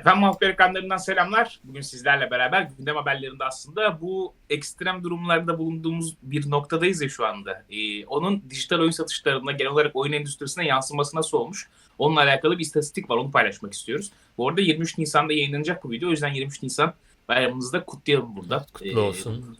Efendim Halk ekranlarından selamlar. Bugün sizlerle beraber gündem haberlerinde aslında bu ekstrem durumlarda bulunduğumuz bir noktadayız ya şu anda. Ee, onun dijital oyun satışlarında genel olarak oyun endüstrisine yansıması nasıl olmuş? Onunla alakalı bir istatistik var onu paylaşmak istiyoruz. Bu arada 23 Nisan'da yayınlanacak bu video. O yüzden 23 Nisan bayramımızı da kutlayalım burada. Kutlu olsun.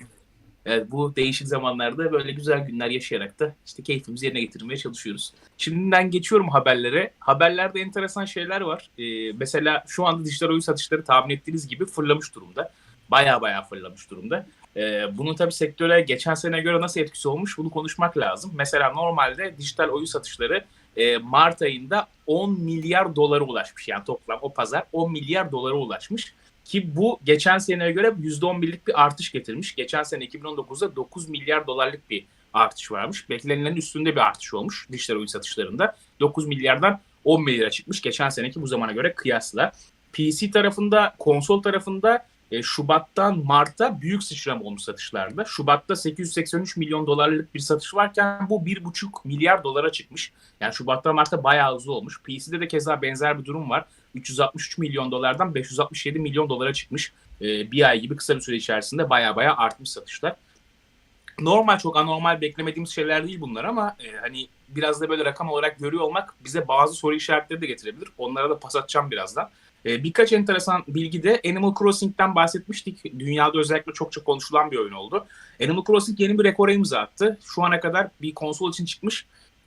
Evet, bu değişik zamanlarda böyle güzel günler yaşayarak da işte keyfimizi yerine getirmeye çalışıyoruz. Şimdiden geçiyorum haberlere. Haberlerde enteresan şeyler var. Ee, mesela şu anda dijital oyun satışları tahmin ettiğiniz gibi fırlamış durumda. Baya baya fırlamış durumda. Ee, bunun tabii sektöre geçen sene göre nasıl etkisi olmuş bunu konuşmak lazım. Mesela normalde dijital oyun satışları e, Mart ayında 10 milyar dolara ulaşmış. Yani toplam o pazar 10 milyar dolara ulaşmış. Ki bu geçen seneye göre %11'lik bir artış getirmiş. Geçen sene 2019'da 9 milyar dolarlık bir artış varmış. Beklenilenin üstünde bir artış olmuş dijital oyun satışlarında. 9 milyardan 10 milyara çıkmış geçen seneki bu zamana göre kıyasla. PC tarafında, konsol tarafında e, Şubat'tan Mart'a büyük sıçrama olmuş satışlarda. Şubat'ta 883 milyon dolarlık bir satış varken bu 1,5 milyar dolara çıkmış. Yani Şubat'tan Mart'ta bayağı hızlı olmuş. PC'de de keza benzer bir durum var. 363 milyon dolardan 567 milyon dolara çıkmış. E, bir ay gibi kısa bir süre içerisinde baya baya artmış satışlar. Normal çok anormal beklemediğimiz şeyler değil bunlar ama e, hani biraz da böyle rakam olarak görüyor olmak bize bazı soru işaretleri de getirebilir. Onlara da pas atacağım birazdan. E, birkaç enteresan bilgi de Animal Crossing'den bahsetmiştik. Dünyada özellikle çok çok konuşulan bir oyun oldu. Animal Crossing yeni bir rekora imza attı. Şu ana kadar bir konsol için çıkmış.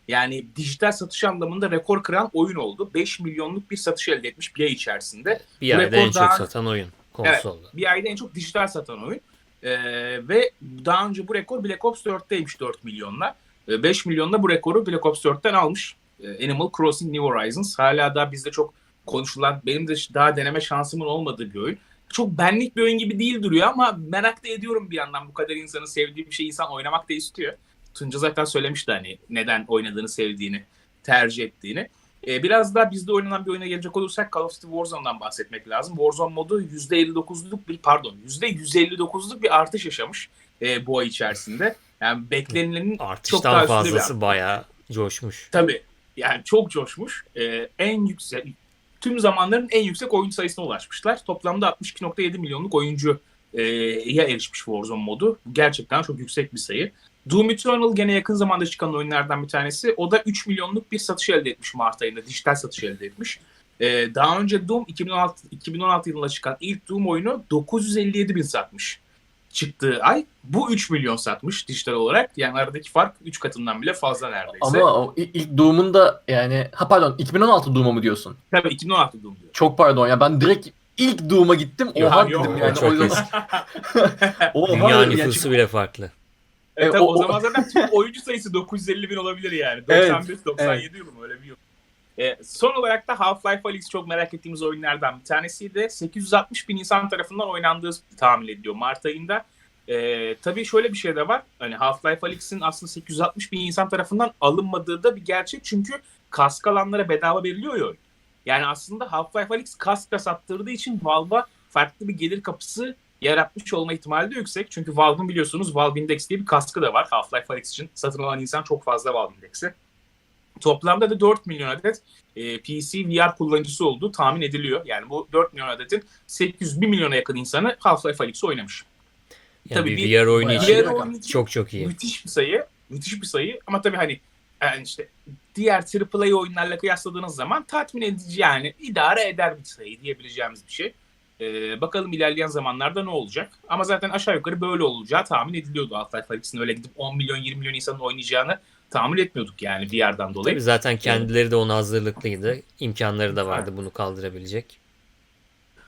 Yani dijital satış anlamında rekor kıran oyun oldu. 5 milyonluk bir satış elde etmiş bir ay içerisinde. Bir Bu ayda en çok daha- satan oyun konsolda. Bir ayda en çok dijital satan oyun. Ee, ve daha önce bu rekor Black Ops 4'teymiş 4 milyonla. Ee, 5 milyonla bu rekoru Black Ops 4'ten almış. Ee, Animal Crossing New Horizons. Hala daha bizde çok konuşulan, benim de daha deneme şansımın olmadığı bir oyun. Çok benlik bir oyun gibi değil duruyor ama merak da ediyorum bir yandan. Bu kadar insanın sevdiği bir şey insan oynamak da istiyor. Tunca zaten söylemişti hani neden oynadığını sevdiğini, tercih ettiğini. Ee, biraz daha bizde oynanan bir oyuna gelecek olursak Call of Duty Warzone'dan bahsetmek lazım. Warzone modu %59'luk bir pardon %159'luk bir artış yaşamış e, bu ay içerisinde. Yani beklenilenin çok daha Artıştan üstünde bir fazlası bayağı coşmuş. Tabii. Yani çok coşmuş. Ee, en yüksek tüm zamanların en yüksek oyuncu sayısına ulaşmışlar. Toplamda 62.7 milyonluk oyuncuya erişmiş Warzone modu. Gerçekten çok yüksek bir sayı. Doom Eternal gene yakın zamanda çıkan oyunlardan bir tanesi. O da 3 milyonluk bir satış elde etmiş Mart ayında. Dijital satış elde etmiş. Ee, daha önce Doom 2016, 2016 yılında çıkan ilk Doom oyunu 957 bin satmış çıktığı ay. Bu 3 milyon satmış dijital olarak. Yani aradaki fark 3 katından bile fazla neredeyse. Ama o ilk Doom'un da yani ha pardon 2016 Doom'u mu diyorsun? Tabii 2016 Doom diyor. Çok pardon ya ben direkt ilk Doom'a gittim. Yok, Oha yok, dedim o yani. çok o Dünya yani nüfusu çünkü- bile farklı. Evet, E, tabii, o- o, zaman zaten tüm oyuncu sayısı 950 bin olabilir yani. Evet, 95-97 yılı mı öyle bir yıl. E, son olarak da Half-Life Alyx çok merak ettiğimiz oyunlardan bir tanesiydi. 860 bin insan tarafından oynandığı tahmin ediliyor Mart ayında. E, tabii şöyle bir şey de var. Hani Half-Life Alyx'in aslında 860 bin insan tarafından alınmadığı da bir gerçek. Çünkü kask alanlara bedava veriliyor ya oyun. Yani aslında Half-Life Alyx kask da sattırdığı için Valve'a farklı bir gelir kapısı yaratmış olma ihtimali de yüksek. Çünkü Valve'ın biliyorsunuz Valve Index diye bir kaskı da var. Half-Life Alyx için satın alan insan çok fazla Valve Index'i. Toplamda da 4 milyon adet e, PC VR kullanıcısı olduğu tahmin ediliyor. Yani bu 4 milyon adetin 800 1 milyona yakın insanı Half-Life Alyx'i oynamış. Yani Tabii bir VR oyunu için VR oyunu için çok çok iyi. müthiş bir sayı. Müthiş bir sayı ama tabii hani yani işte diğer AAA oyunlarla kıyasladığınız zaman tatmin edici yani idare eder bir sayı diyebileceğimiz bir şey. Ee, bakalım ilerleyen zamanlarda ne olacak. Ama zaten aşağı yukarı böyle olacağı tahmin ediliyordu. Half-Life Alyx'in öyle gidip 10 milyon 20 milyon insanın oynayacağını tahmin etmiyorduk yani VR'dan dolayı. Tabii zaten kendileri de ona hazırlıklıydı. İmkanları da vardı bunu kaldırabilecek.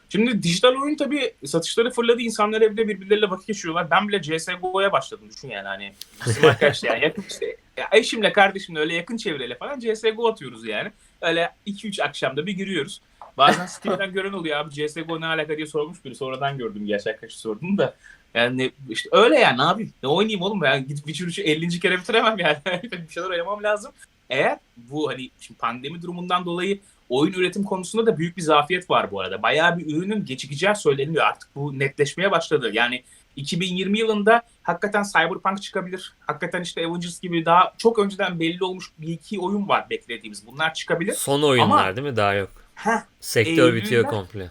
Şimdi dijital oyun tabii satışları fırladı. İnsanlar evde birbirleriyle vakit geçiriyorlar. Ben bile CSGO'ya başladım düşün yani hani. Bizim arkadaşlar yani yakın işte. Ya eşimle kardeşimle öyle yakın çevreyle falan CSGO atıyoruz yani. Öyle 2-3 akşamda bir giriyoruz. Bazen Steam'den gören oluyor abi CSGO ne alaka diye sormuş biri. Sonradan gördüm gerçi arkadaşı sordum da. Yani işte öyle yani ne yapayım? Ne oynayayım oğlum? Yani gidip Witcher 3'ü 50. kere bitiremem yani. bir şeyler oynamam lazım. Eğer bu hani şimdi pandemi durumundan dolayı oyun üretim konusunda da büyük bir zafiyet var bu arada. Bayağı bir ürünün gecikeceği söyleniyor. Artık bu netleşmeye başladı. Yani 2020 yılında hakikaten Cyberpunk çıkabilir. Hakikaten işte Avengers gibi daha çok önceden belli olmuş bir iki oyun var beklediğimiz. Bunlar çıkabilir. Son oyunlar Ama- değil mi? Daha yok. Heh, Sektör Eylül'den- bitiyor komple.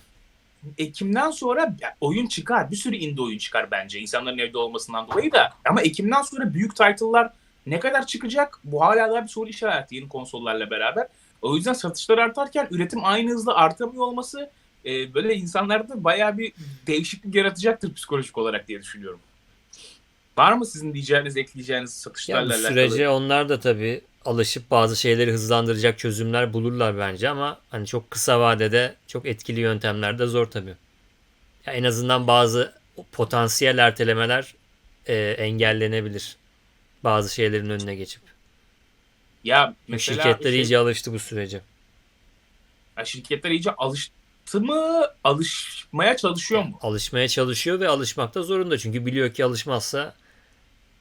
Ekim'den sonra oyun çıkar. Bir sürü indie oyun çıkar bence insanların evde olmasından dolayı da. Ama Ekim'den sonra büyük title'lar ne kadar çıkacak? Bu hala daha bir soru işareti yeni konsollarla beraber. O yüzden satışlar artarken üretim aynı hızla artamıyor olması e, böyle insanlarda bayağı bir değişiklik yaratacaktır psikolojik olarak diye düşünüyorum. Var mı sizin diyeceğiniz, ekleyeceğiniz satışlarla bu alakalı? sürece onlar da tabii alışıp bazı şeyleri hızlandıracak çözümler bulurlar bence ama hani çok kısa vadede çok etkili yöntemler de zor tabii. Ya en azından bazı potansiyel ertelemeler e, engellenebilir. Bazı şeylerin önüne geçip. Ya mesela Şirketler şey- iyice alıştı bu sürece. ya şirketler iyice alıştı mı? Alışmaya çalışıyor mu? Alışmaya çalışıyor ve alışmakta zorunda. Çünkü biliyor ki alışmazsa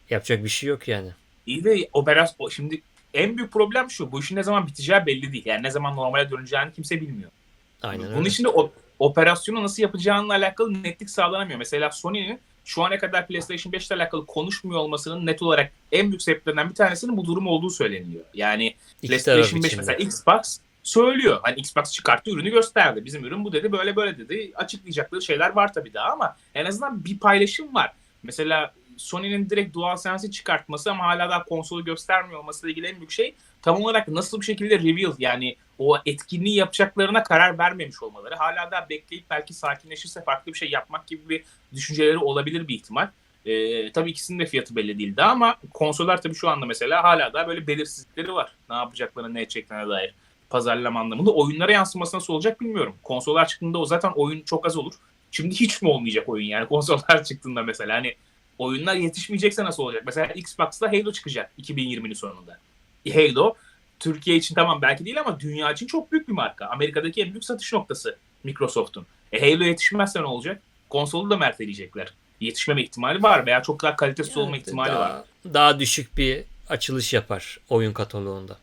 yapacak bir şey yok yani. İyi de operasyon şimdi en büyük problem şu. Bu işin ne zaman biteceği belli değil. Yani ne zaman normale döneceğini kimse bilmiyor. Aynen Bunun öyle. için de o, operasyonu nasıl yapacağınla alakalı netlik sağlanamıyor. Mesela Sony'nin şu ana kadar PlayStation 5 ile alakalı konuşmuyor olmasının net olarak en büyük sebeplerinden bir tanesinin bu durum olduğu söyleniyor. Yani İki PlayStation 5 için de. mesela Xbox söylüyor. Hani Xbox çıkarttı ürünü gösterdi. Bizim ürün bu dedi böyle böyle dedi. Açıklayacakları şeyler var tabii daha ama en azından bir paylaşım var. Mesela Sony'nin direkt DualSense'i çıkartması ama hala daha konsolu göstermiyor olmasıyla ilgili en büyük şey tam olarak nasıl bir şekilde reveal yani o etkinliği yapacaklarına karar vermemiş olmaları. Hala daha bekleyip belki sakinleşirse farklı bir şey yapmak gibi bir düşünceleri olabilir bir ihtimal. Ee, tabii ikisinin de fiyatı belli değildi ama konsollar tabii şu anda mesela hala daha böyle belirsizlikleri var. Ne yapacaklarına ne edeceklerine dair pazarlama anlamında. Oyunlara yansıması nasıl olacak bilmiyorum. Konsollar çıktığında o zaten oyun çok az olur. Şimdi hiç mi olmayacak oyun yani konsollar çıktığında mesela hani oyunlar yetişmeyecekse nasıl olacak? Mesela Xbox'ta Halo çıkacak 2020'nin sonunda. Halo Türkiye için tamam belki değil ama dünya için çok büyük bir marka. Amerika'daki en büyük satış noktası Microsoft'un. E Halo yetişmezse ne olacak? Konsolu da merteleyecekler. Yetişmeme ihtimali var veya çok daha kalitesiz olma Evet, ihtimali daha, var. Daha düşük bir açılış yapar oyun kataloğunda.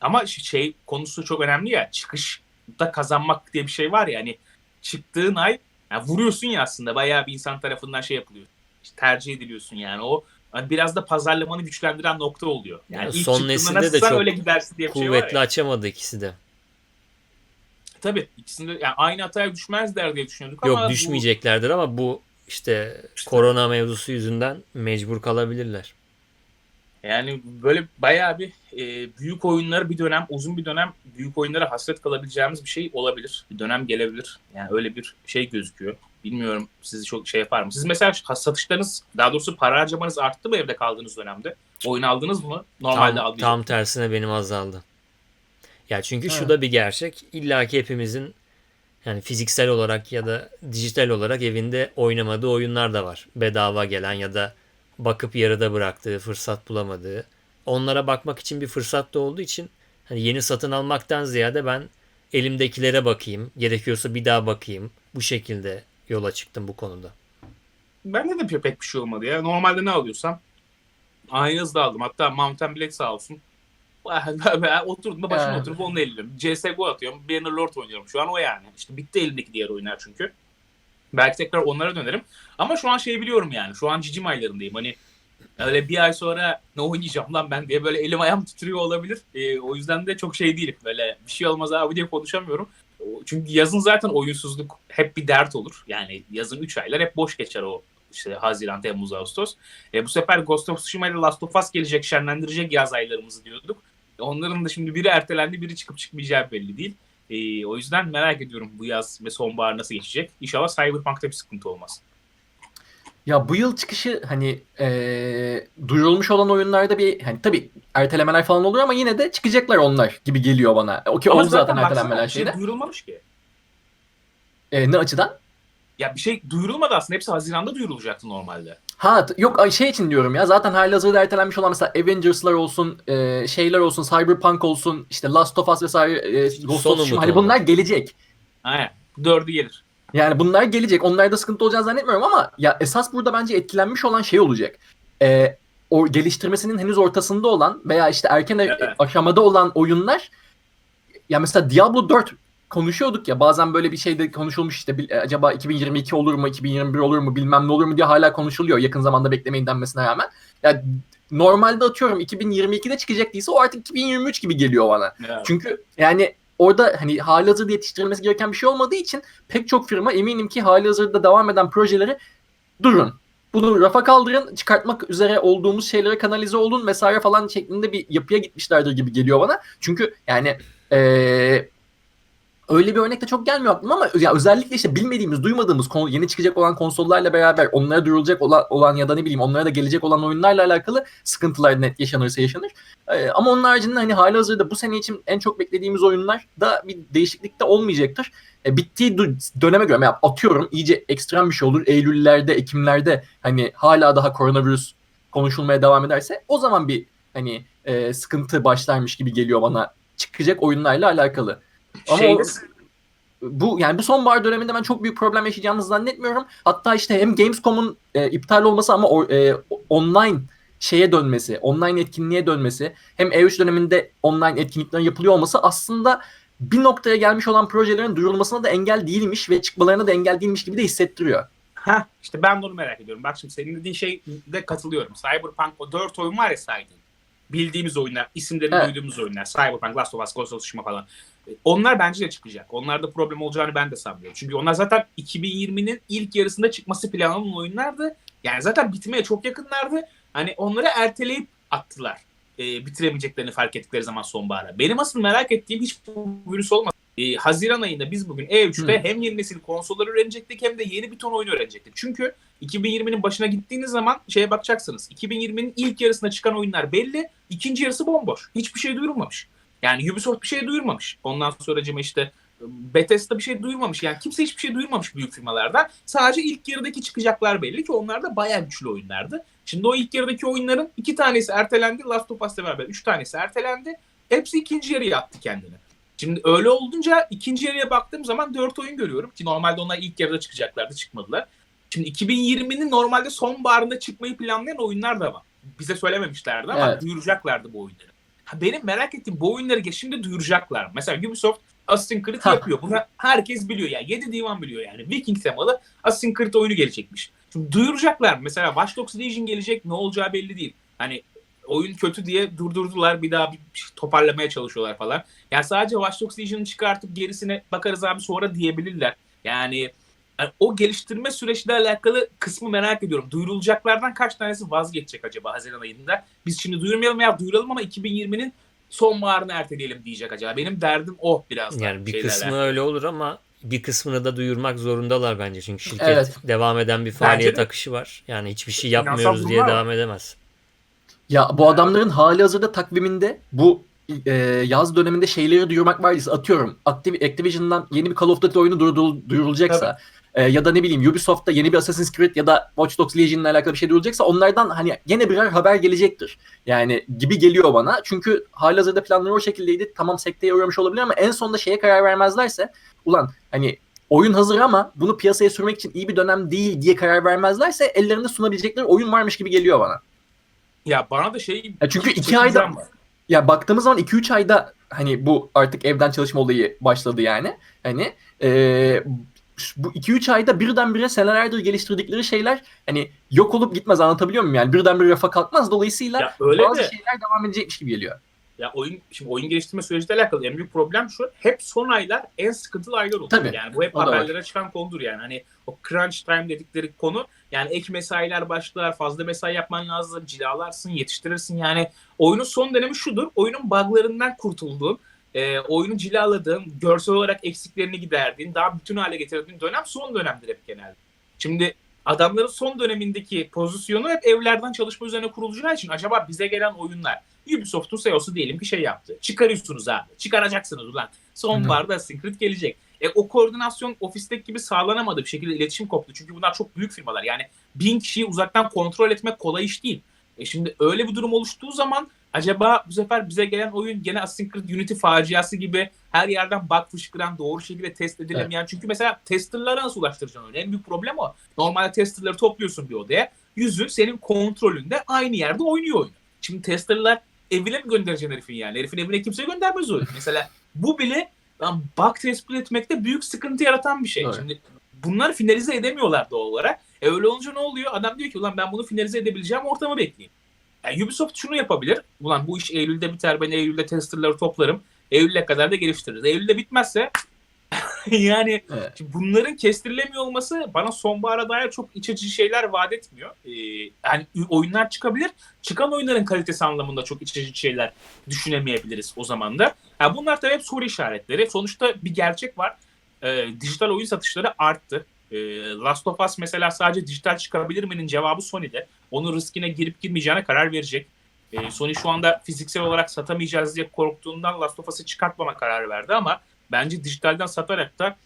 Ama şey konusu çok önemli ya. Çıkışta kazanmak diye bir şey var ya. Hani çıktığın ay yani vuruyorsun ya aslında. Bayağı bir insan tarafından şey yapılıyor. İşte tercih ediliyorsun yani. O hani biraz da pazarlamanı güçlendiren nokta oluyor. Yani Ya ilk son nesilde de çok öyle gidersin diye şey var Kuvvetli ya. açamadı ikisi de. Tabii ikisinde yani aynı hataya düşmezler diye düşünüyorduk Yok ama bu- düşmeyeceklerdir ama bu işte korona mevzusu yüzünden mecbur kalabilirler. Yani böyle bayağı bir e, büyük oyunları bir dönem, uzun bir dönem büyük oyunlara hasret kalabileceğimiz bir şey olabilir. Bir dönem gelebilir. Yani öyle bir şey gözüküyor. Bilmiyorum sizi çok şey yapar mı? Siz mesela satışlarınız, daha doğrusu para harcamanız arttı mı evde kaldığınız dönemde? Oyun aldınız mı? Normalde Tam, aldınız. tam tersine benim azaldı. Ya çünkü şu Evet. da bir gerçek. İlla ki hepimizin yani fiziksel olarak ya da dijital olarak evinde oynamadığı oyunlar da var. Bedava gelen ya da bakıp yarıda bıraktığı, fırsat bulamadığı. Onlara bakmak için bir fırsat da olduğu için hani yeni satın almaktan ziyade ben elimdekilere bakayım. Gerekiyorsa bir daha bakayım. Bu şekilde yola çıktım bu konuda. Bende de pek bir şey olmadı ya. Normalde ne alıyorsam aynı hızda aldım. Hatta Mountain Blade sağ olsun. Oturdum da başıma Yani. oturup onunla eğleniyorum. CSGO atıyorum. Bannerlord oynuyorum. Şu an o yani. İşte bitti elimdeki diğer oyunlar çünkü. Belki tekrar onlara dönerim. Ama şu an şey biliyorum yani. Şu an cicim aylarındayım. Hani öyle bir ay sonra ne oynayacağım lan ben diye böyle elim ayağım titriyor olabilir. Ee, o yüzden de çok şey değilim. Böyle bir şey olmaz abi diye konuşamıyorum. Çünkü yazın zaten oyunsuzluk hep bir dert olur. Yani yazın 3 aylar hep boş geçer o işte Haziran, Temmuz, Ağustos. E, bu sefer Ghost of Tsushima ile Last of Us gelecek, şenlendirecek yaz aylarımızı diyorduk. E, onların da şimdi biri ertelendi, biri çıkıp çıkmayacağı belli değil. E, o yüzden merak ediyorum bu yaz ve sonbahar nasıl geçecek. İnşallah Cyberpunk'ta bir sıkıntı olmaz. Ya bu yıl çıkışı hani eee, duyurulmuş olan oyunlarda bir hani tabii ertelemeler falan oluyor ama yine de çıkacaklar onlar gibi geliyor bana. O ki Ama oldu zaten baksana, ertelenmeler bir şey şeyde. duyurulmamış ki. Eee, ne açıdan? Ya bir şey duyurulmadı aslında. Hepsi Haziran'da duyurulacaktı normalde. Ha t- yok ay şey için diyorum ya zaten halihazırda ertelenmiş olan mesela Avengers'lar olsun, eee, şeyler olsun, Cyberpunk olsun, işte Last of Us vesaire, eee, Ghost Son of Tsushima umut hani onlar. bunlar gelecek. Aynen. Dördü gelir. Yani bunlar gelecek. Onlarda sıkıntı olacağını zannetmiyorum ama ya esas burada bence etkilenmiş olan şey olacak. Ee, o geliştirmesinin henüz ortasında olan veya işte erken Evet. aşamada olan oyunlar ya mesela Diablo 4 konuşuyorduk ya bazen böyle bir şeyde konuşulmuş işte acaba 2022 olur mu 2021 olur mu bilmem ne olur mu diye hala konuşuluyor yakın zamanda beklemeyin denmesine rağmen. Ya normalde atıyorum 2022'de çıkacak değilse o artık 2023 gibi geliyor bana. Evet. Çünkü yani orada hani halihazırda yetiştirilmesi gereken bir şey olmadığı için pek çok firma eminim ki halihazırda devam eden projeleri durun. Bunu rafa kaldırın, çıkartmak üzere olduğumuz şeylere kanalize olun vesaire falan şeklinde bir yapıya gitmişlerdir gibi geliyor bana. Çünkü yani eee, öyle bir örnek de çok gelmiyor aklıma ama ya özellikle işte bilmediğimiz, duymadığımız konu, yeni çıkacak olan konsollarla beraber onlara duyurulacak olan, olan ya da ne bileyim onlara da gelecek olan oyunlarla alakalı sıkıntılar net yaşanırsa yaşanır. Ee, ama onun haricinde hani hali hazırda bu sene için en çok beklediğimiz oyunlar da bir değişiklik de olmayacaktır. E, bittiği dö- döneme göre yani atıyorum iyice ekstrem bir şey olur. Eylüllerde, Ekimlerde hani hala daha koronavirüs konuşulmaya devam ederse o zaman bir hani e, sıkıntı başlarmış gibi geliyor bana çıkacak oyunlarla alakalı. Ama Şeyde bu yani bu sonbahar döneminde ben çok büyük problem yaşayacağımızı zannetmiyorum. Hatta işte hem Gamescom'un e, iptal olması ama o, e, online şeye dönmesi, online etkinliğe dönmesi, hem E3 döneminde online etkinliklerin yapılıyor olması aslında bir noktaya gelmiş olan projelerin duyurulmasına da engel değilmiş ve çıkmalarına da engel değilmiş gibi de hissettiriyor. Ha işte ben onu merak ediyorum. Bak şimdi senin dediğin şeyde katılıyorum. Cyberpunk o 4 oyun var ya saydın. Bildiğimiz oyunlar, isimlerini Evet. duyduğumuz oyunlar. Cyberpunk, Last of Us, Ghost of Tsushima falan. Onlar bence de çıkacak. Onlarda problem olacağını ben de sanmıyorum. Çünkü onlar zaten 2020'nin ilk yarısında çıkması planlanan oyunlardı. Yani zaten bitmeye çok yakınlardı. Hani onları erteleyip attılar. E, bitiremeyeceklerini fark ettikleri zaman sonbahara. Benim asıl merak ettiğim hiç bu virüs olmasın. E, Haziran ayında biz bugün E3'te Hmm. hem yeni nesil konsolları öğrenecektik hem de yeni bir ton oyun öğrenecektik. Çünkü 2020'nin başına gittiğiniz zaman şeye bakacaksınız. 2020'nin ilk yarısına çıkan oyunlar belli. ikinci yarısı bomboş. Hiçbir şey duyurulmamış. Yani Ubisoft bir şey duyurmamış. Ondan sonra işte Bethesda bir şey duyurmamış. Yani kimse hiçbir şey duyurmamış büyük firmalardan. Sadece ilk yarıdaki çıkacaklar belli ki onlar da bayağı güçlü oyunlardı. Şimdi o ilk yarıdaki oyunların iki tanesi ertelendi. Last of Us'la beraber üç tanesi ertelendi. Hepsi ikinci yarıya attı kendini. Şimdi öyle olunca ikinci yarıya baktığım zaman dört oyun görüyorum ki normalde onlar ilk yarıda çıkacaklardı çıkmadılar. Şimdi 2020'nin normalde sonbaharında çıkmayı planlayan oyunlar da var. Bize söylememişlerdi ama Evet. duyuracaklardı bu oyunları. Benim merak ettiğim bu oyunları şimdi duyuracaklar. Mesela Ubisoft Assassin's Creed Ha. yapıyor. Bunu herkes biliyor yani. 7 divan biliyor yani. Viking temalı Assassin's Creed oyunu gelecekmiş. Şimdi duyuracaklar. Mesela Watch Dogs Legion gelecek. Ne olacağı belli değil. Hani oyun kötü diye durdurdular. Bir daha bir şey toparlamaya çalışıyorlar falan. Yani sadece Watch Dogs Legion'ı çıkartıp gerisine bakarız abi sonra diyebilirler. Yani yani o geliştirme süreçle alakalı kısmı merak ediyorum. Duyurulacaklardan kaç tanesi vazgeçecek acaba Haziran ayında? Biz şimdi duyurmayalım ya duyuralım ama 2020'nin sonbaharını erteleyelim diyecek acaba. Benim derdim o biraz da. Yani bir şeylerle. kısmı öyle olur ama bir kısmını da duyurmak zorundalar bence. Çünkü şirket Evet. devam eden bir faaliyet akışı var. Yani hiçbir şey yapmıyoruz diye var. devam edemez. Ya bu adamların hali hazırda takviminde bu e, yaz döneminde şeyleri duyurmak var. Atıyorum Activ- Activision'dan yeni bir Call of Duty oyunu duyurul- duyurulacaksa e, ya da ne bileyim Ubisoft'ta yeni bir Assassin's Creed ya da Watch Dogs Legion'la alakalı bir şey duyurulacaksa onlardan hani gene birer haber gelecektir. Yani gibi geliyor bana. Çünkü hali hazırda planları o şekildeydi. Tamam sekteye uğramış olabilir ama en sonunda şeye karar vermezlerse ulan hani oyun hazır ama bunu piyasaya sürmek için iyi bir dönem değil diye karar vermezlerse ellerinde sunabilecekleri oyun varmış gibi geliyor bana. Ya bana da şey... Ya çünkü iki ayda- var. ya baktığımız zaman 2-3 ayda hani bu artık evden çalışma olayı başladı yani. Hani eee, bu 2-3 ayda birdenbire senelerdir geliştirdikleri şeyler hani yok olup gitmez anlatabiliyor muyum? Yani birdenbire rafa kalkmaz. Dolayısıyla Ya öyle bazı de şeyler devam edecekmiş gibi geliyor. ya oyun şimdi oyun geliştirme süreciyle alakalı en büyük problem şu. Hep son aylar en sıkıntılı aylar oluyor. Tabii, Yani bu hep da var. haberlere çıkan konudur yani. Hani o crunch time dedikleri konu yani ek mesailer başlar, fazla mesai yapman lazım, cilalarsın, yetiştirirsin. Yani oyunun son dönemi şudur. Oyunun buglarından kurtulduğun, e, oyunu cilaladığın, görsel olarak eksiklerini giderdiğin, daha bütün hale getirdiğin dönem son dönemdir hep genelde. Şimdi adamların son dönemindeki pozisyonu hep evlerden çalışma üzerine kurulacağı için acaba bize gelen oyunlar Ubisoft'un CEO'su diyelim ki şey yaptı. Çıkarıyorsunuz abi. Çıkaracaksınız ulan. Sonbaharda Assassin's Creed gelecek. E, o koordinasyon ofisteki gibi sağlanamadı bir şekilde iletişim koptu. Çünkü bunlar çok büyük firmalar. Yani bin kişiyi uzaktan kontrol etmek kolay iş değil. E şimdi öyle bir durum oluştuğu zaman acaba bu sefer bize gelen oyun gene Assassin's Creed Unity faciası gibi her yerden bug fışkıran doğru şekilde test edilemeyen. Çünkü mesela testerlara nasıl ulaştıracaksın oyunu? En büyük problem o. Normalde testerları topluyorsun bir odaya. Yüzü senin kontrolünde aynı yerde oynuyor oyunu. Şimdi testerlar evine mi göndereceksin herifin yani? Herifin evine kimse göndermez oyunu. Mesela bu bile lan bug tespit etmekte büyük sıkıntı yaratan bir şey. Evet. Şimdi bunları finalize edemiyorlar doğal olarak. E öyle olunca ne oluyor? Adam diyor ki ulan ben bunu finalize edebileceğim ortamı bekleyeyim. Yani Ubisoft şunu yapabilir. Ulan bu iş Eylül'de biter ben Eylül'de testerları toplarım. Eylül'e kadar da geliştiririz. Eylül'de bitmezse yani Evet. bunların kestirilemiyor olması bana sonbahara dair çok iç açıcı şeyler vaat etmiyor. Ee, yani oyunlar çıkabilir. Çıkan oyunların kalitesi anlamında çok iç açıcı şeyler düşünemeyebiliriz o zaman da. Yani bunlar tabii hep soru işaretleri. Sonuçta bir gerçek var. Ee, dijital oyun satışları arttı. Ee, Last of Us mesela sadece dijital çıkabilir mi'nin cevabı Sony'de. Onun riskine girip girmeyeceğine karar verecek. Ee, Sony şu anda fiziksel olarak satamayacağız diye korktuğundan Last of Us'ı çıkartmama karar verdi ama bence dijitalden satarak da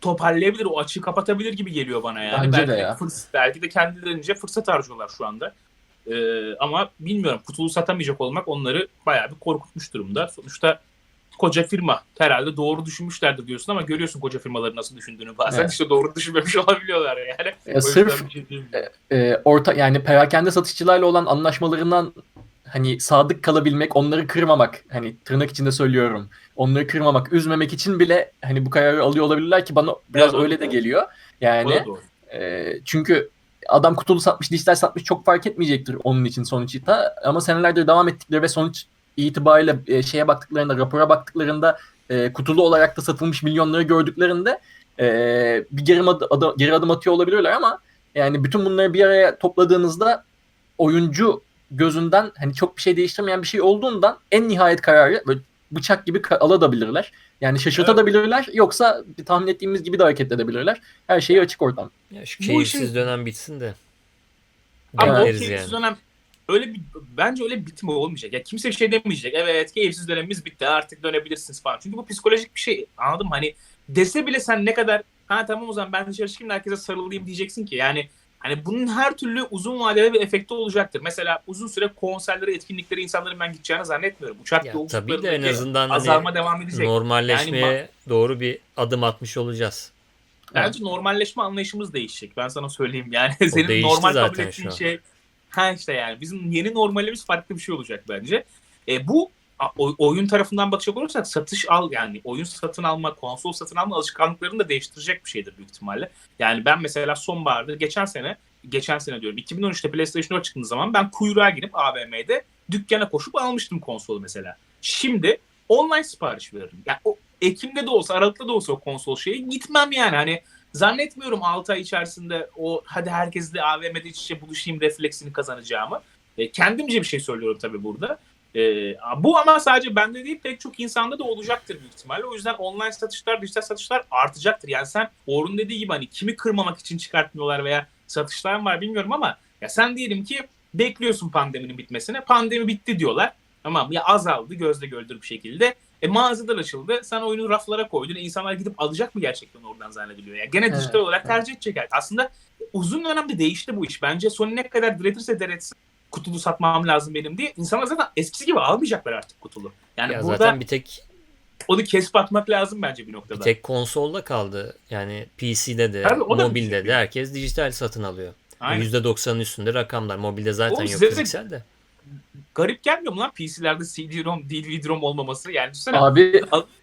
toparlayabilir, o açığı kapatabilir gibi geliyor bana yani. Bence belki de ya. Fırs- belki de kendilerince fırsat harcıyorlar şu anda. Ee, ama bilmiyorum kutulu satamayacak olmak onları bayağı bir korkutmuş durumda. Sonuçta koca firma herhalde doğru düşünmüşlerdir diyorsun ama görüyorsun koca firmaların nasıl düşündüğünü bazen Evet. işte doğru düşünmemiş olabiliyorlar yani. Ya sırf şey diyemiyorum. e, orta yani perakende satışçılarla olan anlaşmalarından hani sadık kalabilmek, onları kırmamak, hani tırnak içinde söylüyorum. Onları kırmamak, üzmemek için bile hani bu kararı alıyor olabilirler ki bana biraz Evet, öyle de geliyor. Yani e, çünkü adam kutulu satmış, dijital satmış çok fark etmeyecektir onun için sonuçta. Ama senelerdir devam ettikleri ve sonuç itibariyle e, şeye baktıklarında, rapora baktıklarında e, kutulu olarak da satılmış milyonları gördüklerinde e, bir geri, ad- ada- geri adım atıyor olabilirler ama yani bütün bunları bir araya topladığınızda oyuncu gözünden hani çok bir şey değiştirmeyen bir şey olduğundan en nihayet kararı böyle bıçak gibi ka- alabilirler. Yani şaşırtabilirler yoksa tahmin ettiğimiz gibi de hareket edebilirler. Her şeyi açık ortam. Ya şu Bu keyifsiz işin- dönem bitsin de. Ama o keyifsiz yani. dönem öyle bir bence öyle bir bitim olmayacak. Ya kimse bir şey demeyecek. Evet keyifsiz dönemimiz bitti artık dönebilirsiniz falan. Çünkü bu psikolojik bir şey. Anladın mı? Hani dese bile sen ne kadar ha tamam o zaman ben dışarı çıkayım da herkese sarılayım diyeceksin ki. Yani hani bunun her türlü uzun vadeli bir efekti olacaktır. Mesela uzun süre konserlere, etkinliklere insanların ben gideceğini zannetmiyorum. Uçak Ya tabii de en azından azalma hani devam edecek. normalleşmeye doğru bir adım atmış olacağız. Bence normalleşme anlayışımız değişecek. Ben sana söyleyeyim yani. Senin değişti normal kabul ettiğin şey ha işte yani bizim yeni normalimiz farklı bir şey olacak bence. E, bu oyun tarafından bakacak olursak satış al yani oyun satın alma, konsol satın alma alışkanlıklarını da değiştirecek bir şeydir büyük ihtimalle. Yani ben mesela sonbaharda geçen sene geçen sene diyorum 2013'te PlayStation 4 çıktığı zaman ben kuyruğa girip AVM'de dükkana koşup almıştım konsolu mesela. Şimdi online sipariş veririm. Yani o Ekim'de de olsa Aralık'ta da olsa o konsol şeyi gitmem yani. Hani zannetmiyorum 6 ay içerisinde o hadi herkesle AVM'de iç içe buluşayım refleksini kazanacağımı. E, kendimce bir şey söylüyorum tabii burada. E, bu ama sadece bende değil pek çok insanda da olacaktır büyük ihtimalle. O yüzden online satışlar, dijital satışlar artacaktır. Yani sen Orhun dediği gibi hani kimi kırmamak için çıkartmıyorlar veya satışlar var bilmiyorum ama ya sen diyelim ki bekliyorsun pandeminin bitmesine. Pandemi bitti diyorlar. Tamam ya azaldı gözle görülür bir şekilde. E mağazalar açıldı. Sen oyunu raflara koydun. İnsanlar gidip alacak mı gerçekten oradan zannediliyor. Yani gene dijital Evet, olarak tercih edecek. Aslında uzun dönemde değişti bu iş. Bence Sony ne kadar diretirse diretsin kutulu satmam lazım benim diye. İnsanlar zaten eskisi gibi almayacaklar artık kutulu. Yani ya burada zaten bir tek onu kesip atmak lazım bence bir noktada. bir tek konsolda kaldı. Yani PC'de de, Tabii, mobilde şey. de herkes dijital satın alıyor. Aynen. %90'ın üstünde rakamlar. Mobilde zaten Oğlum yok fiziksel de. Garip gelmiyor mu lan PC'lerde CD-ROM, DVD-ROM olmaması? Yani düşünsene Abi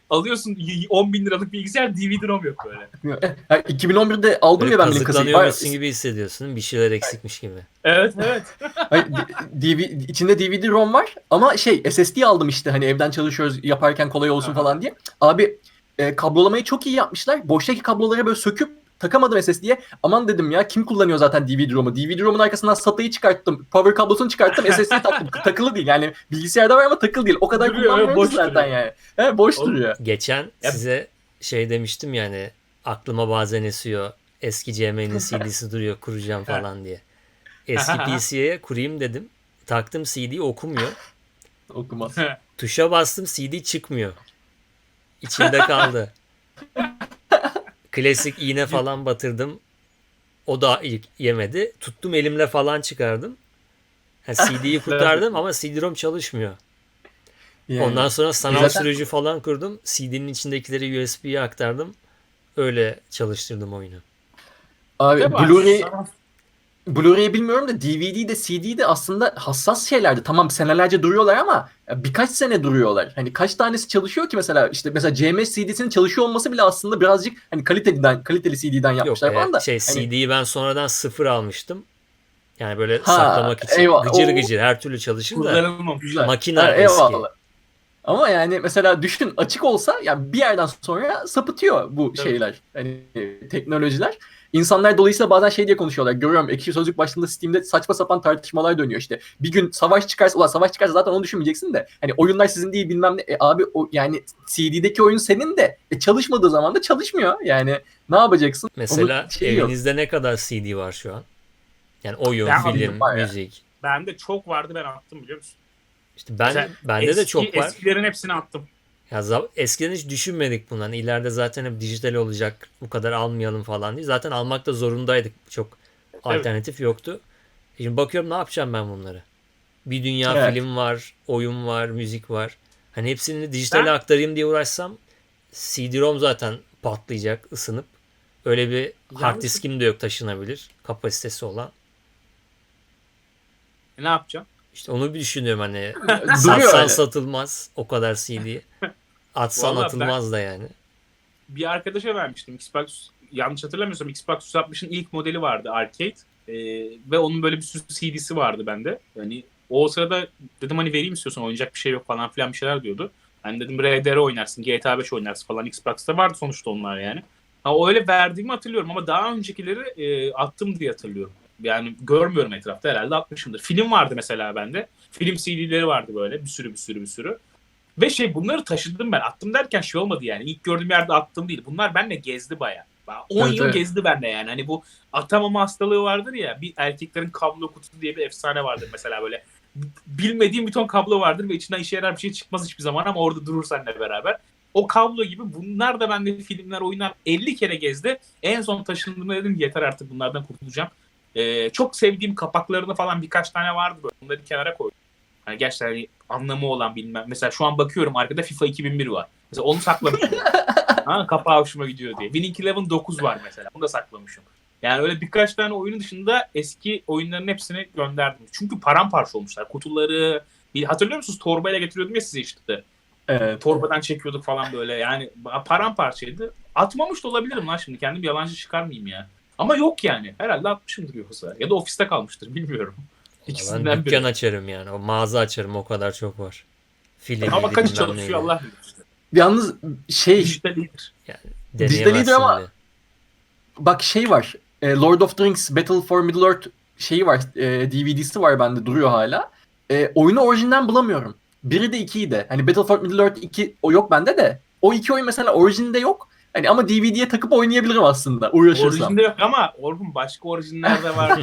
alıyorsun y- 10 bin liralık bilgisayar DVD-ROM yok böyle. ha, 2020'de aldım Böyle ya ben benim kasayı. kazıklanıyormuşsun gibi hissediyorsun. Bir şeyler eksikmiş gibi. Evet evet. Hayır, D- DV içinde DVD-ROM var ama şey SSD aldım işte hani evden çalışıyoruz yaparken kolay olsun Aha. falan diye. Abi e, kablolamayı çok iyi yapmışlar. Boştaki kabloları böyle söküp takamadım SSD'ye. Aman dedim ya kim kullanıyor zaten DVD-ROM'u? DVD-ROM'un arkasından SATA'yı çıkarttım. Power kablosunu çıkarttım. SSD'yi taktım. takılı değil. Yani bilgisayarda var ama takılı değil. O kadar Duruyor, kullanmıyoruz boş zaten duruyor. yani. He, boş Oğlum, duruyor. Geçen Ya- size şey demiştim yani aklıma bazen esiyor. Eski CM'nin CD'si duruyor kuracağım falan diye. Eski PC'ye kurayım dedim. Taktım CD'yi okumuyor. Okumaz. Tuşa bastım CD çıkmıyor. İçinde kaldı. Klasik iğne falan batırdım. O da ilk yemedi. Tuttum elimle falan çıkardım. Yani CD'yi kurtardım ama CD-ROM çalışmıyor. Yani. Ondan sonra sanal Zaten- sürücü falan kurdum. CD'nin içindekileri USB'ye aktardım. Öyle çalıştırdım oyunu. Abi Blu-ray Blu-ray bilmiyorum da DVD de CD de aslında hassas şeylerdi. Tamam senelerce duruyorlar ama birkaç sene duruyorlar. Hani kaç tanesi çalışıyor ki mesela işte mesela CMS CD'sinin çalışıyor olması bile aslında birazcık hani kaliteden kaliteli CD'den Yok yapmışlar e, falan da. şey hani, CD'yi ben sonradan sıfır almıştım. Yani böyle Ha, saklamak için. eyvah. Gıcır O- gıcır her türlü çalışır da güzel. makine Ha, eski. eyvallah. Ama yani mesela düşün açık olsa yani bir yerden sonra sapıtıyor bu Evet. şeyler. Hani teknolojiler. İnsanlar dolayısıyla bazen şey diye konuşuyorlar. Görüyorum ekşi sözlük başlığında Steam'de saçma sapan tartışmalar dönüyor işte. Bir gün savaş çıkarsa ulan savaş çıkarsa zaten onu düşünmeyeceksin de. Hani oyunlar sizin değil bilmem ne. E, abi o yani CD'deki oyun senin de. E, çalışmadığı zaman da çalışmıyor. Yani ne yapacaksın? Mesela Onun şeyi yok. evinizde ne kadar CD var şu an? Yani oyun, Ben film, müzik. Bende çok vardı ben attım biliyor musun? İşte ben Mesela bende de Eski- çok var. Eskilerin hepsini attım. Ya eskiden hiç düşünmedik bundan. Hani ileride zaten hep dijital olacak. Bu kadar almayalım falan diye. Zaten almak da zorundaydık. Çok alternatif yoktu. E Şimdi bakıyorum ne yapacağım ben bunları? Bir dünya Evet. film var, oyun var, müzik var. Hani hepsini dijitale Ben- aktarayım diye uğraşsam CD-ROM zaten patlayacak, ısınıp. Öyle bir hard Yalnız- diskim de yok taşınabilir kapasitesi olan. E, ne yapacağım? İşte onu bir düşünüyorum hani satsan öyle. satılmaz o kadar CD. Atsan Vallahi atılmaz da yani. bir arkadaşa vermiştim. Xbox yanlış hatırlamıyorsam Xbox 360'ın ilk modeli vardı arcade. Ee, ve onun böyle bir sürü CD'si vardı bende. Yani o sırada dedim hani vereyim istiyorsan oynayacak bir şey yok falan filan bir şeyler diyordu. Hani dedim RDR oynarsın, GTA 5 oynarsın falan. Xbox'ta vardı sonuçta onlar yani. Ha, öyle verdiğimi hatırlıyorum ama daha öncekileri e, attım diye hatırlıyorum. Yani görmüyorum etrafta herhalde atmışımdır. Film vardı mesela bende. Film CD'leri vardı böyle bir sürü bir sürü bir sürü. Ve şey bunları taşıdım ben. Attım derken şey olmadı yani. İlk gördüğüm yerde attım değil. Bunlar benimle gezdi baya. 10 Evet, yıl evet. gezdi bende yani. Hani bu atamama hastalığı vardır ya. Bir erkeklerin kablo kutusu diye bir efsane vardır mesela böyle. Bilmediğim bir ton kablo vardır ve içinden işe yarar bir şey çıkmaz hiçbir zaman ama orada durur seninle beraber. O kablo gibi bunlar da bende filmler, oyunlar 50 kere gezdi. En son taşındığımda dedim yeter artık bunlardan kurtulacağım. Ee, çok sevdiğim kapaklarını falan birkaç tane vardı böyle. Bunları kenara koydum. Hani gerçekten hani anlamı olan bilmem. Mesela şu an bakıyorum arkada FIFA 2001 var. Mesela onu saklamışım. ha, kapağı hoşuma gidiyor diye. Winning Eleven 9 var mesela. Onu da saklamışım. Yani öyle birkaç tane oyunun dışında eski oyunların hepsini gönderdim. Çünkü paramparça olmuşlar. Kutuları, bir, hatırlıyor musunuz? Torbayla getiriyordum ya size işte. Evet. Torbadan çekiyorduk falan böyle. Yani paramparçaydı. Atmamış da olabilirim lan şimdi. Kendim yalancı çıkarmayayım ya. Ama yok yani. Herhalde atmışımdır yoksa. Ya da ofiste kalmıştır. Bilmiyorum. Ben İkisinden dükkan biri. açarım yani. O mağaza açarım o kadar çok var. Film Ama kaç çalışıyor. Allah bilir işte. Yalnız şey Dijital iyidir. Deneyemezsin Dijitaliydi ama- de. Bak şey var. e, Lord of the Rings Battle for Middle Earth şeyi var. e, DVD'si var bende duruyor hala. E, oyunu orijinden bulamıyorum. Biri de ikiyi de. Hani Battle for Middle Earth 2 o yok bende de. O iki oyun mesela orijinde yok. Hani ama DVD'ye takıp oynayabilirim aslında uğraşırsam. Orijinde yok ama Orhun başka orijinler de var.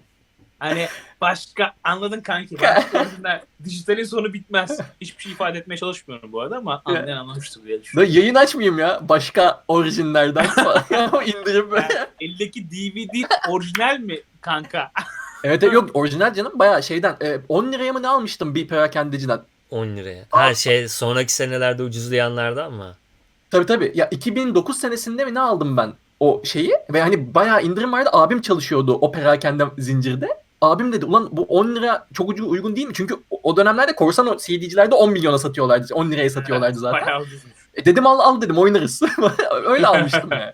hani başka anladın kanki. Başka orijinler. Dijitalin sonu bitmez. Hiçbir şey ifade etmeye çalışmıyorum bu arada ama anlayan anlamıştır diye düşünüyorum. yayın açmayayım ya başka orijinlerden falan indirip. Yani eldeki DVD orijinal mi kanka? evet yok orijinal canım baya şeyden e, 10 liraya mı ne almıştım bir perakendeciden. 10 liraya. Her şey sonraki senelerde ucuzlayanlarda ama. Tabii tabii. Ya 2009 senesinde mi ne aldım ben o şeyi ve hani bayağı indirim vardı. Abim çalışıyordu o perakende zincirde. Abim dedi ulan bu 10 lira çok ucu uygun değil mi? Çünkü o- dönemlerde korsan CD'cilerde 10 milyona satıyorlardı. 10 liraya satıyorlardı zaten. Bayağı. E dedim al al dedim oynarız. Öyle almıştım yani.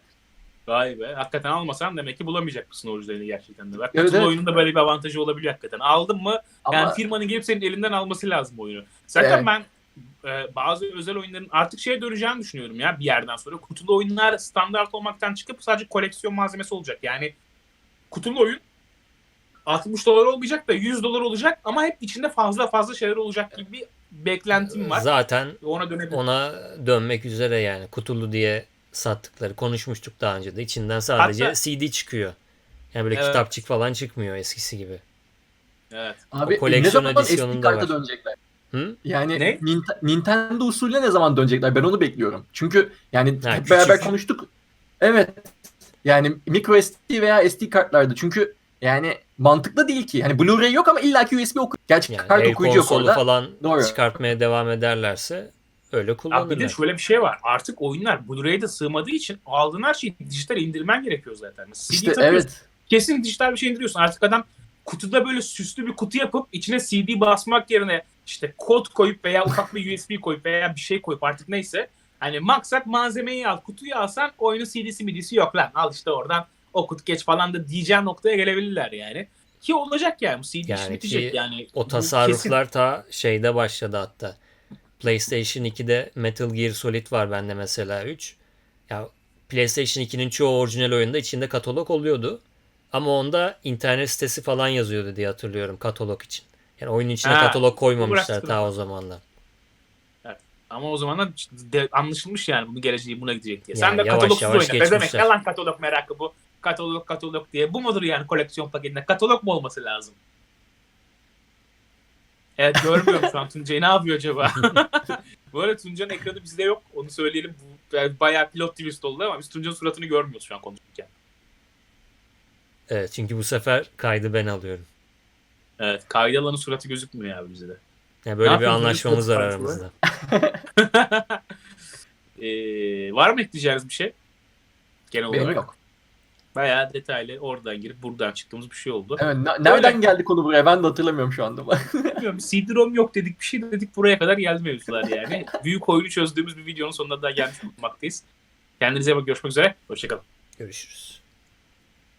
Vay be. Hakikaten almasan demek ki bulamayacak mısın orijinalini gerçekten de. Bak Evet, evet. oyunun da böyle bir avantajı olabiliyor hakikaten. Aldın mı Ama yani firmanın gelip senin elinden alması lazım oyunu. Zaten Evet. ben e, bazı özel oyunların artık şeye döneceğini düşünüyorum ya bir yerden sonra. Kutulu oyunlar standart olmaktan çıkıp sadece koleksiyon malzemesi olacak. Yani kutulu oyun 60 dolar olmayacak da 100 dolar olacak ama hep içinde fazla fazla şeyler olacak gibi bir beklentim var. Zaten Ona dönebilirim. ona dönmek üzere yani kutulu diye sattıkları konuşmuştuk daha önce de. İçinden sadece Hatta- CD çıkıyor. Yani böyle Evet. kitapçık falan çıkmıyor eskisi gibi. Evet. abi koleksiyon ne zaman SD karta var. dönecekler? Hı? Yani Ne? Nint- Nintendo usulüne ne zaman dönecekler? Ben onu bekliyorum. Çünkü yani Ha, hep küçük. beraber konuştuk. Evet. Yani micro SD veya SD kartlardı. Çünkü yani mantıklı değil ki. Hani Blu-ray yok ama illaki USB oku. Gerçi Yani kart okuyucu yok orada. falan Doğru. çıkartmaya devam ederlerse öyle Abi bir de kullanırlar. şöyle bir şey var. Artık oyunlar Blu-ray'de sığmadığı için aldığın her şeyi dijital indirmen gerekiyor zaten. CD İşte evet. Kesin dijital bir şey indiriyorsun. Artık adam kutuda böyle süslü bir kutu yapıp içine CD basmak yerine işte kod koyup veya ufak bir USB koyup veya bir şey koyup artık neyse. Hani maksat malzemeyi al, kutuyu alsan oyunun CD'si midisi yok lan. Al işte oradan okut geç falan da diyeceğin noktaya gelebilirler yani. Ki olacak yani. Bu CD Yani bitecek yani. O tasarruflar ta şeyde başladı hatta. PlayStation 2'de Metal Gear Solid var bende mesela 3. Ya PlayStation 2'nin çoğu orijinal oyunda içinde katalog oluyordu. Ama onda internet sitesi falan yazıyordu diye hatırlıyorum katalog için. Yani oyunun içine Ha, katalog koymamışlar ta o zamanlar. Ama o zaman de anlaşılmış yani bunu geleceği buna gidecek diye. Ya, Sen de katalogsuz yavaş oyna. Ne demek ne lan katalog merakı bu? Katalog katalog diye. Bu mudur yani koleksiyon paketinde? Katalog mu olması lazım? Evet görmüyorum şu an Tuncay'ı. Ne yapıyor acaba? Bu arada Tuncay'ın ekranı bizde yok. Onu söyleyelim. Bu yani bayağı pilot twist oldu ama biz Tuncay'ın suratını görmüyoruz şu an konuşurken. Evet çünkü bu sefer kaydı ben alıyorum. Evet. Kaydalan'ın suratı gözükmüyor abi bize de. Yani böyle Ne bir anlaşmamız var aramızda. ee, var mı ekleyeceğiniz bir şey? Genel Benim olarak. yok. Bayağı detaylı oradan girip buradan çıktığımız bir şey oldu. Evet, ne- nereden geldi konu buraya ben de hatırlamıyorum şu anda. Bilmiyorum CD-ROM yok dedik bir şey dedik buraya kadar geldi mevzular yani. Büyük oyunu çözdüğümüz bir videonun sonuna da gelmiş bulunmaktayız. Kendinize iyi bakın görüşmek üzere. Hoşçakalın. Görüşürüz.